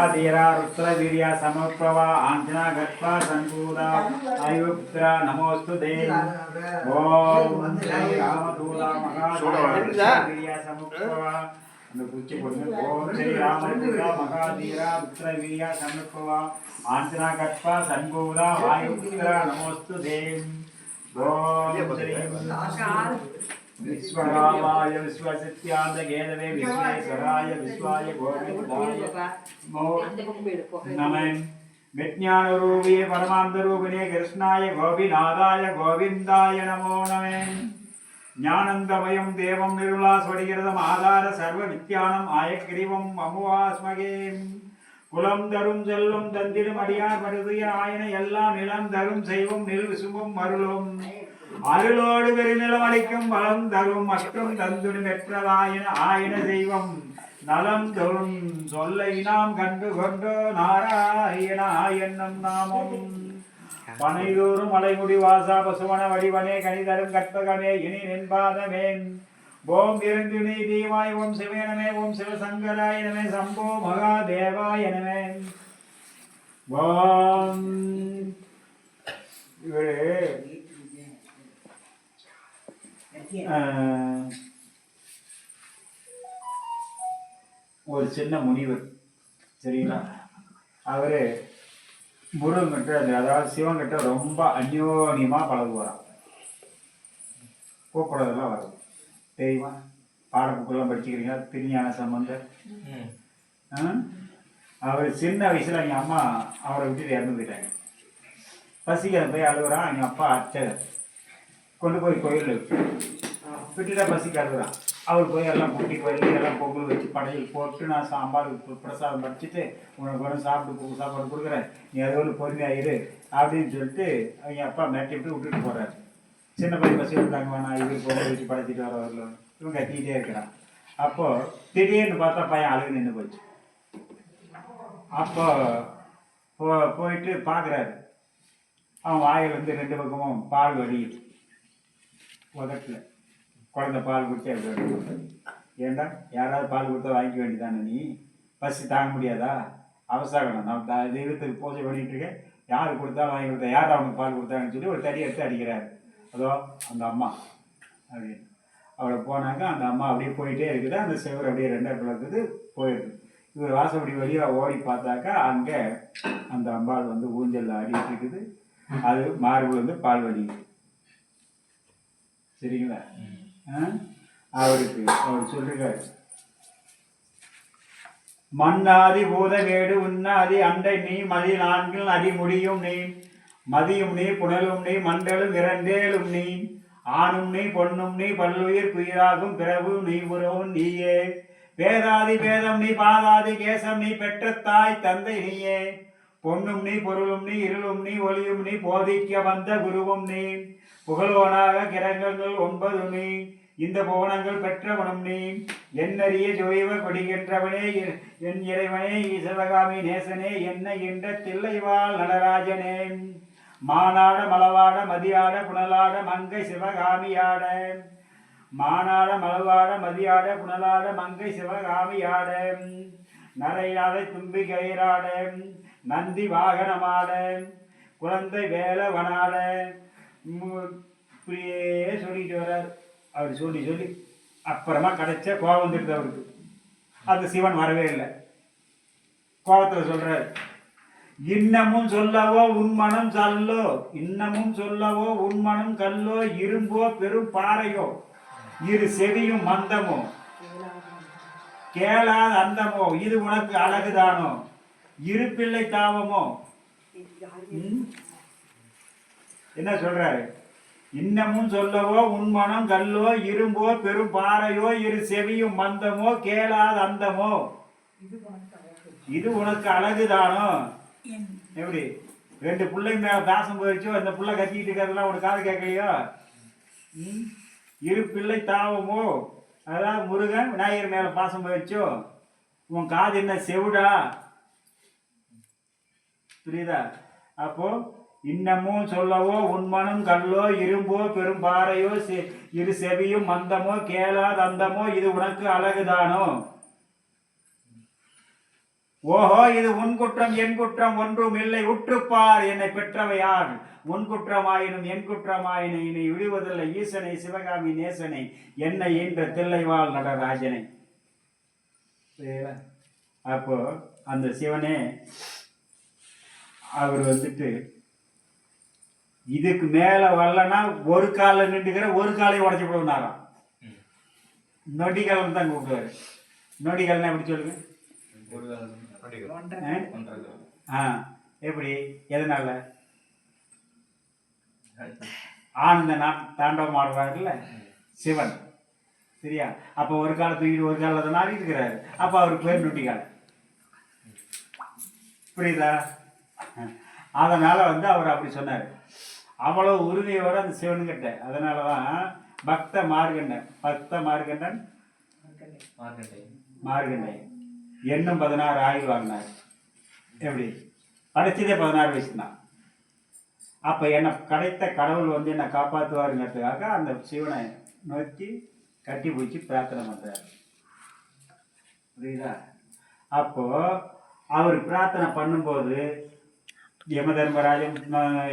ధీరా రుద్రవీర్య సమప్రవ ఆంజనా గత్వా సంకూరా అయుపుత్ర నమోస్తు దేవ్ ఓం శ్రీ రామదూత మహావీర్య సమప్రవ அந்த குச்சி பொண்ணு ஓம் ஸ்ரீ ராமதூத மகாதீரா ருத்ரவீர்ய సమప్రవ ఆంజనా గత్వా సంకూరా వాయుపుత్ర నమోస్తు దేవ్ ఓం శ్రీ विश्वरामाय विश्वसत्यान्तकेतवे विश्वेश्वराय विश्वाय गोविन्दाय नमः। विज्ञानरूपिणे परमान्तरूपिणे कृष्णाय गोपिनाथाय गोविन्दाय नमो नमे। ஞானந்தமயம் தேவம் நிருளாஸ்வடிகிறதம் ஆதார சர்வ வித்யானம் ஆயக்கிரிவம் அமுவாஸ்மகே குலம் தரும் செல்லும் தந்திரும் அடியார் மருதுய ஆயன எல்லாம் நிலம் தரும் செய்வம் நில் விசும்பும் மருளும் அருளோடு பெருநிலம் வளம் தரும் மற்றும் தந்துடும் பெற்றதாயின ஆயின தெய்வம் நலம் தரும் சொல்லை நாம் கண்டு கொண்டோ நாராயண என்னும் நாமம். பனைதோறும் மலைமுடி வாசா பசுவன வடிவனே கனிதரும் கற்பகமே இனி நின்பாதமேன். ஓம் இருந்து நீ தீவாய் ஓம் சிவேனமே ஓம் சிவசங்கராய நமே சம்போ மகாதேவாய நமே. ஓம். இவரு ஒரு சின்ன முனிவர் சரிங்களா? அவரு முருகன்கிட்ட அது அதாவது சிவன்கிட்ட ரொம்ப அந்யோன்யமாக பழகுவாராம். கூப்பிடுறதெல்லாம் வரும். தெரியுமா பாடப்புக்கெல்லாம் படிச்சுக்கிறீங்க திருஞான சம்பந்தர்? அவர் சின்ன வயசுல எங்கள் அம்மா அவரை விட்டுட்டு இறந்து போயிட்டாங்க. பசிக்க போய் அழுகுறான் எங்கள் அப்பா அர்ச்சகர். கொண்டு போய் கோயில் விட்டுட்டா பசிக்கு அழுகுறான் அவர் போய் எல்லாம் குட்டி கோயில் எல்லாம் பொங்கல் வச்சு படையல் போட்டு நான் சாம்பார் பிரசாதம் படிச்சுட்டு உனக்கு வரும் சாப்பிட்டு சாப்பாடு கொடுக்குறேன். நீ அதோடு பொறுமையாயிரு அப்படின்னு சொல்லிட்டு அவங்க அப்பா மேட்டி விட்டு விட்டுட்டு போகிறாரு சின்ன பையன் பசி விட்டாங்க வேணா இவர் பொங்கல் வச்சு படைச்சிட்டு வரல. இவன் கத்திக்கிட்டே இருக்கிறான். அப்போது திடீர்னு பார்த்தா பையன் அழுகு நின்று போச்சு. அப்போ போ போயிட்டு பார்க்குறாரு. அவன் வாயில் வந்து ரெண்டு பக்கமும் பால் வடியுது உதட்டில் குழந்தை பால் குடிச்சா எப்படி ஏண்டா? ஏன்டா யாராவது பால் கொடுத்தா வாங்கிக்க வேண்டியதானே நீ? பசி தாங்க முடியாதா? அவசாகணும் நான் தெய்வத்துக்கு பூஜை பண்ணிகிட்டு இருக்கேன். யார் கொடுத்தாலும் வாங்கி கொடுத்தா யார் அவனுக்கு பால் கொடுத்தாங்கன்னு சொல்லி ஒரு தடி எடுத்து அடிக்கிறார். அதோ அந்த அம்மா. அப்படின்னு அவளை போனாங்க. அந்த அம்மா அப்படியே போயிட்டே இருக்குது. அந்த செவர் அப்படியே ரெண்டா பிளக்குது போயிடுது. இவர் வாசப்படி வழியாக ஓடி பார்த்தாக்கா அங்கே அந்த அம்பாள் வந்து ஊஞ்சல் ஆடிட்டு இருக்குது. அது மார்பு வந்து பால் வலிக்குது. சரிங்களா? அவருக்கு அவர் சொல்லிருக்காரு மண்ணாதி பூதவேடு உண்ணாதி அண்டை நீ மதி நான்கில் அடி முடியும் நீ. மதியும் நீ புனலும் நீ மண்டலும் இரண்டேலும் நீ. ஆணும் நீ பொன்னும் நீ பல்லுயிர் குயிராகும் பிறவு நீ உறவும் நீயே. வேதாதி வேதம் நீ பாதாதி கேசம் நீ பெற்ற தாய் தந்தை நீயே. பொன்னும் நீ பொருளும் நீ இருளும் நீ ஒளியும் நீ போதிக்க வந்த குருவும் நீ. புகழோனாக கிரகங்கள் ஒன்பது நீ. இந்த புவனங்கள் பெற்றவனும் நீ. என்னறிய ஜோய்வ கொடிகின்றவனே என்- இறைவனே ஈசவகாமி நேசனே என்ன என்ற தில்லைவாள் நடராஜனே. மானாட மலவாட மதியாட புனலாட மங்கை சிவகாமியாட. மானாட மலவாட மதியாட புனலாட மங்கை சிவகாமியாட. நரையாட தும்பி கயிறாட. நந்தி வாகனமாட. குழந்தை வேலவனாட. இப்படியே சொல்லிட்டு வர்றார். அவர் சொல்லி சொல்லி அப்புறமா கிடைச்ச கோபம் வந்துடுது அவருக்கு. அந்த சிவன் வரவே இல்லை. கோபத்தில் சொல்றார் இன்னமும் சொல்லவோ உன்மனம் சல்லோ இன்னமும் சொல்லவோ உன்மனம் கல்லோ இரும்போ பெரும் பாறையோ இரு செவியும் மந்தமோ கேளாத அந்தமோ இது உனக்கு அழகுதானோ இரு பிள்ளை தாவமோ? என்ன சொல்றாரு? இன்னமும் சொல்லவோ உன்மனம் கல்லோ இரும்போ பெரும் பாறையோ இரு செவியும் மந்தமோ கேளாத அந்தமோ? இது உனக்கு அழகுதானோ எப்படி? ரெண்டு பிள்ளைங்க மேல பாசம் போயிடுச்சோ? இந்த புள்ள கத்திக்கிட்டு இருக்கிறதெல்லாம் உனக்கு காது கேட்கலையோ? இரு பிள்ளை தாவமோ? அதாவது முருகன் விநாயகர் மேல பாசம் போயிடுச்சோ? உன் காது என்ன செவுடா? புரியுதா? அப்போ இன்னமும் சொல்லவோ உன்மனம் கல்லோ இரும்போ பெரும் பாறையோ செ- இரு செவியும் மந்தமோ கேளாத அந்தமோ இது உனக்கு அழகுதானோ? ஓஹோ இது உன் குற்றம் என் குற்றம் ஒன்றும் இல்லை. உற்றுப்பார் என்னை பெற்றவையார். உன் குற்றமாயினும் என் குற்றமாயினும் இனி விடுவதில்லை. ஈசனை சிவகாமி நேசனை என்னை என்ற தில்லைவாள் நடராஜனை. அப்போ அந்த சிவனே அவர் வந்துட்டு இதுக்கு மேல வரலன்னா ஒரு கால நின்றுக்கிற ஒரு காலை உடச்சி போடுனாராம் நொடிகள் தான் கூப்பிடுவாரு. நொடிகள்னா எப்படி சொல்லுங்க? ஆ? எப்படி? எதனால? ஆனந்த நாட் தாண்டவம் ஆடுறாருல்ல சிவன். சரியா? அப்போ ஒரு கால தூக்கிட்டு ஒரு காலில் தான் இருக்கிறாரு. அப்போ அவருக்கு பேர் நொட்டிக்கால் புரியுதா? அதனால வந்து அவர் அப்படி சொன்னார். அவ்வளோ உறுதியோட அந்த சிவனுங்கிட்ட அதனால தான் பக்த மார்கண்டன். பக்த மார்கண்டன்? மார்கண்டன் எண்ணும் பதினாறு ஆயுள் வாங்கினார். எப்படி? படிச்சதே பதினாறு வயசு தான் அப்போ என்னை கிடைத்த கடவுள் வந்து என்னை காப்பாற்றுவாருங்கிறதுக்காக அந்த சிவனை நோக்கி கட்டி பிடிச்சி பிரார்த்தனை பண்ணுறாரு புரியுதா? அப்போ அவர் பிரார்த்தனை பண்ணும்போது யம தர்மராஜன்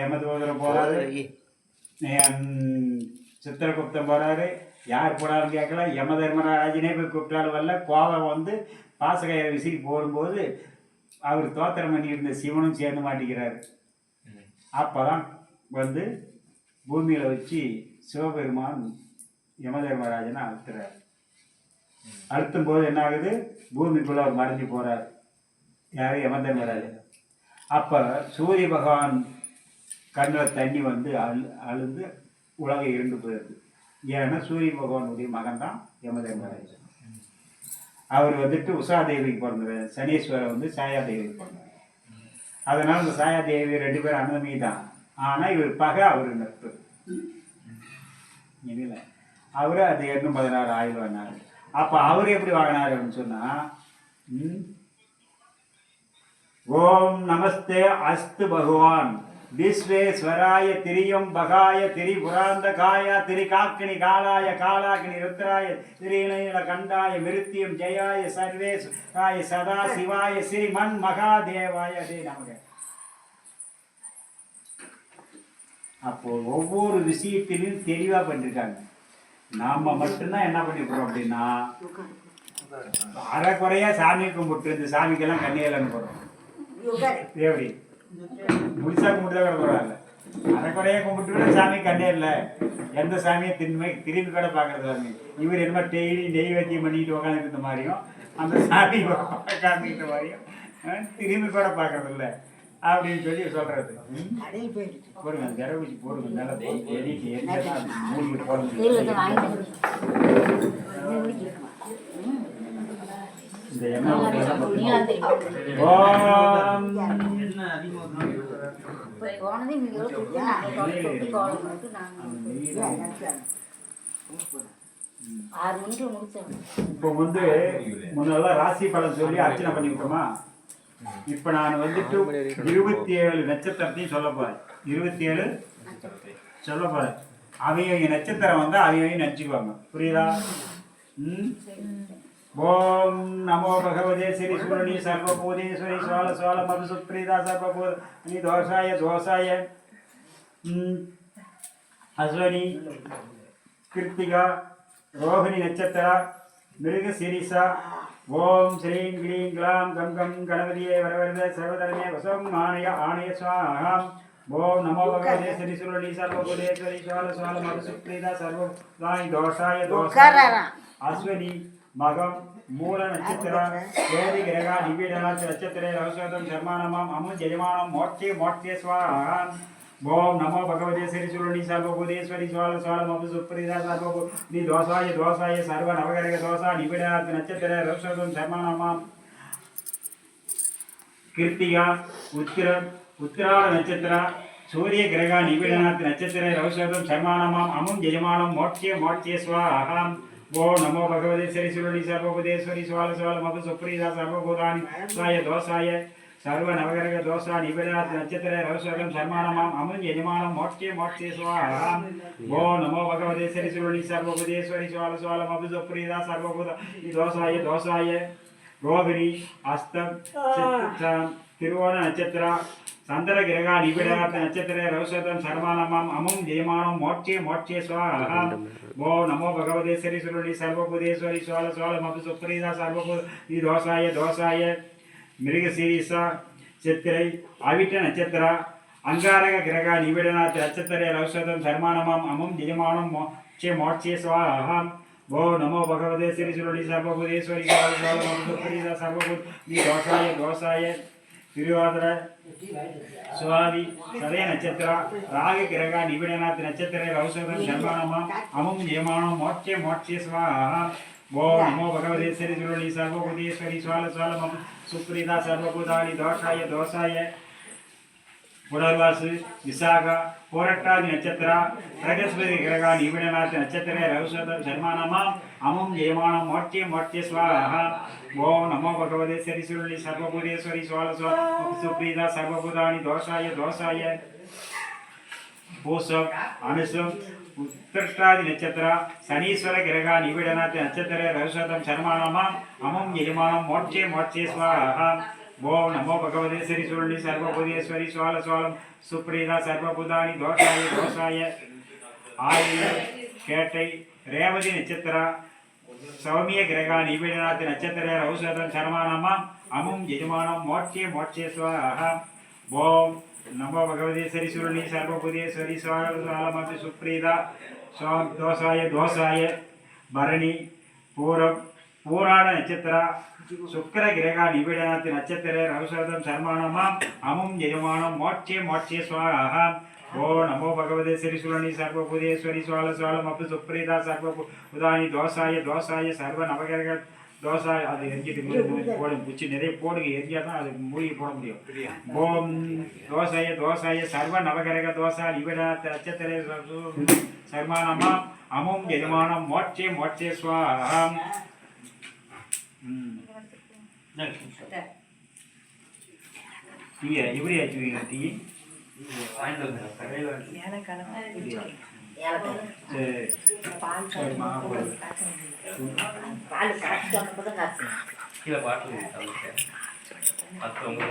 யமதூதரம் போறாரு. ஹம், சித்திரகுப்தன் போறாரு. யார் போனாலும் கேட்கல. யம தர்மராஜனே போய் கூப்பிட்டாலும் வரல. கோபம் வந்து பாசகையை விசிறி போடும்போது அவர் தோத்திரம் பண்ணியிருந்த சிவனும் சேர்ந்து மாட்டிக்கிறாரு. அப்பதான் வந்து பூமியில வச்சு சிவபெருமான் யமதர்மராஜனை அழுத்துறாரு. அழுத்தும் போது என்ன ஆகுது பூமிக்குள்ள அவர் மறைஞ்சு போறார். யாரு? யமதர்மராஜன். அப்போ சூரிய பகவான் கண்ணில் தண்ணி வந்து அழு அழுந்து உலகம் இருண்டு போயிடுது ஏன்னா சூரிய பகவானுடைய மகன் தான் யமதர்மராஜன் அவர் வந்துட்டு உஷா தேவிக்கு பிறந்தவர் சனீஸ்வரர் வந்து சாயா தேவிக்கு பிறந்தவர். அதனால் இந்த சாயா தேவி ரெண்டு பேரும் அனுமதி தான். ஆனால் இவர் பகை அவர் நட்பு. இல்லை. அவர் அது இன்னும் பதினாறு ஆயுள் வாங்கினார். அப்போ அவர் எப்படி வாங்கினார் அப்படின்னு சொன்னால் ஓம் நமஸ்தே அஸ்து பகவான். விஸ்வேஸ்வராய திரியம் பகாய திரி புராந்தகாய திரி காக்கினி காலாய காலாகினி ருத்ராய திரிநீல கண்டாய மிருத்தியம் ஜெயாய சர்வேஸ்வராய சதா சிவாய ஸ்ரீமன் மகாதேவாய. அதே நமக அப்போ ஒவ்வொரு விஷயத்திலும் தெளிவா பண்ணிருக்காங்க. நாம மட்டும்தான் என்ன பண்ணிக்கிறோம் அப்படின்னா அரைக்குறையா சாமி கும்பிட்டு இந்த சாமிக்கெல்லாம் கண்ணியலன்னு போடுறோம் எப்படி முழுசா கும்பிட்டு கூட பரவாயில்ல அரைக்குறையா கும்பிட்டு சாமி கண்ணே இல்லை. எந்த சாமியும் திரும்பி திரும்பி கூட பார்க்கறது சாமி. இவர் என்ன டெய்லி நெய்வேத்தியம் பண்ணிட்டு உட்காந்துட்டு இருந்த மாதிரியும் அந்த சாமி காமிக்கிட்ட மாதிரியும் திரும்பி கூட பார்க்கறது இல்லை. அப்படின்னு சொல்லி சொல்றது? போடுங்க விரவு வச்சு போடுங்க எரிஞ்சா மூலிகை போடுங்க. இப்போ வந்து முன்னெல்லாம் ராசி பலன் சொல்லி அர்ச்சனை பண்ணிவிட்டோமா? இப்போ நான் வந்துட்டு இருபத்தி ஏழு நட்சத்திரத்தையும் சொல்ல போறேன். இருபத்தி ஏழு சொல்ல போறேன். அவங்க நட்சத்திரம் வந்தா அவங்க நினைச்சுக்குவாங்க. புரியுதா? ம்? ஓம் நமோ பகவதே ஸ்ரீ சூரணி சர்வபூதேஸ்வரி சுவால சுவால மது சுப்ரீதா சர்வபூதனி தோஷாய தோஷாய ம், அஸ்வனி கிருத்திகா ரோஹிணி நட்சத்திர மிருக சிரிசா ஓம் ஸ்ரீம் க்ளீம் க்ளாம் கம் கம் கணபதியே வரவரத சர்வதரமே வசம் ஆணைய ஆணைய சுவாகாம் ஓம் நமோ பகவதே ஸ்ரீ சுரணி சர்வபூதேஸ்வரி சுவால சுவால மது சுப்ரீதா மகம் மூல நட்சத்திரம் வேதி கிரகா நிபீடனாத் நட்சத்திரே ரவசோதம் சர்மானமாம் அமு ஜெயமானம் மோட்சே மோட்சே ஸ்வாஹாம் ஓம் நமோ பகவதே சிறிசுருணி சர்வபூதேஸ்வரி சுவால சுவால சுப்ரிதா சர்வபூ நீ தோசாய தோசாய சர்வ நவகரக தோசா நிபீடனாத் நட்சத்திர ரவசோதம் சர்மானமாம் கிருத்திகா உத்திர உத்திராட நட்சத்திர சூரிய கிரகா நிபீடனாத் நட்சத்திர ரவசோதம் சர்மானமாம் அமும் ஜெயமானம் மோட்சே மோட்சே ஸ்வாஹாம் ஓ நமோ பகவதே ஸ்ரீ சுருணி சர்வபுதேஸ்வரி சுவால சுவால மபு சுப்ரீதா சர்வபூதானி சாய தோசாய சர்வ நவகிரக தோஷா நிபீடனாத் நட்சத்திர ரௌஷதம் சர்மானமாம் அமும் யஜமானம் மோட்சே மோட்சே ஸ்வாஹாம் ஓ நமோ பகவதே ஸ்ரீ சுருணி சர்வபுதேஸ்வரி சுவால சுவால மபு சுப்ரீதா சர்வபூத தோசாய திருவோண நட்சத்திரம் சந்திர கிரகா நிபிடகாத்த நட்சத்திர ரவுசதம் சர்வானமம் அமும் ஜெயமானம் மோட்சே மோட்சே சுவாஹா. ஓ நமோ பகவதே சரி சுருளி சர்வபுதேஸ்வரி சுவால சுவால மபு சுப்ரீதா சர்வபுதி தோசாய தோசாய மிருகசீரிசா சித்திரை அவிட்ட நட்சத்திர அங்காரக கிரகா நிபிடநாத் நட்சத்திர ரவுசதம் சர்மானமம் அமும் ஜெயமானம் மோட்சே மோட்சே சுவாஹா. ஓ நமோ பகவதே சரி சுருளி சர்வபுதேஸ்வரி சுவால சுவால மபு சுப்ரீதா சர்வபுதி தோசாய தோசாய திருவாதிர சுவாதி சதய நட்சத்திர ராகு கிரக நிபிடநாத் நட்சத்திர ரௌஷதம் சர்மானமம் அமும் ஜெயமானம் மோட்சே மோட்சே ஸ்வாஹா ஓ நமோ பகவதேஸ்வரி சுருளி சர்வபூதேஸ்வரி சுவால சுவாலம் சுப்ரீதா சர்வபூதானி தோஷாய தோஷாய. புனர்வாசு விசாகா போரட்டாதி நட்சத்திரா பிரகஸ்பதி கிரகான் நிபிடநாத் நட்சத்திர ரௌஷதம் சர்மானமாம் அமும் ஜெயமானம் மோட்சே மோட்சே சுவாகா ஓம் நமோ பகவதே சரி சுருளி சர்வபூதேஸ்வரி சுவாலசுவா சுப்ரீதா சர்வபூதானி தோஷாய தோஷாய. பூசம் அனுசம் உத்திருஷ்டாதி நட்சத்திர சனீஸ்வர கிரகா நிபிடநாத் நட்சத்திர ரவிசதம் சர்மானமா அமும் யஜமானம் மோட்சே மோட்சே சுவாகா ஓம் நமோ பகவதே சரி சுருளி சர்வபூதேஸ்வரி சுவால சுவாலம் சுப்ரீதா சர்வபூதானி தோஷாய தோஷாய ஆயுத கேட்டை ரேவதி நட்சத்திரா சௌமிய கிரக நிபிடநாத் நட்சத்திர ரௌஷதம் சரமானமா அமும் எஜமானம் மோட்சிய மோட்சேஸ்வரஹ ஓம் நமோ பகவதே சரி சுருளி சர்வபுதேஸ்வரி சுவாலமபி சுப்ரீதா சுவாம் தோஷாய தோஷாய பரணி பூரம் பூராட நட்சத்திர? சுக்கர கிரக நிபிடநாத் நட்சத்திர ரவிசதம் சர்மானமாம் அமும் யஜமானம் மோட்சே மோட்சே ஸ்வாஹா ஓ நமோ பகவதே சுரணி சர்வபுதேஸ்வரி சுவால சுவாலம் அப்பு சுப்ரீதா சர்வ உதானி தோசாய தோசாய சர்வ நவகிரக தோசை அது எரிஞ்சிட்டு போடும் குச்சி நிறைய போடுங்க எரிஞ்சா தான் அது மூடி போட முடியும். ஓம் தோசைய தோசைய சர்வ நவகிரக தோசா நிவிட நட்சத்திர சர்மானமா? அமும் எஜமானம் மோட்சே மோட்சே ஸ்வாஹம் ம். டீ எப்படி ஆச்சுவீங்க டீ கீழே பாட்டில் மற்றவங்க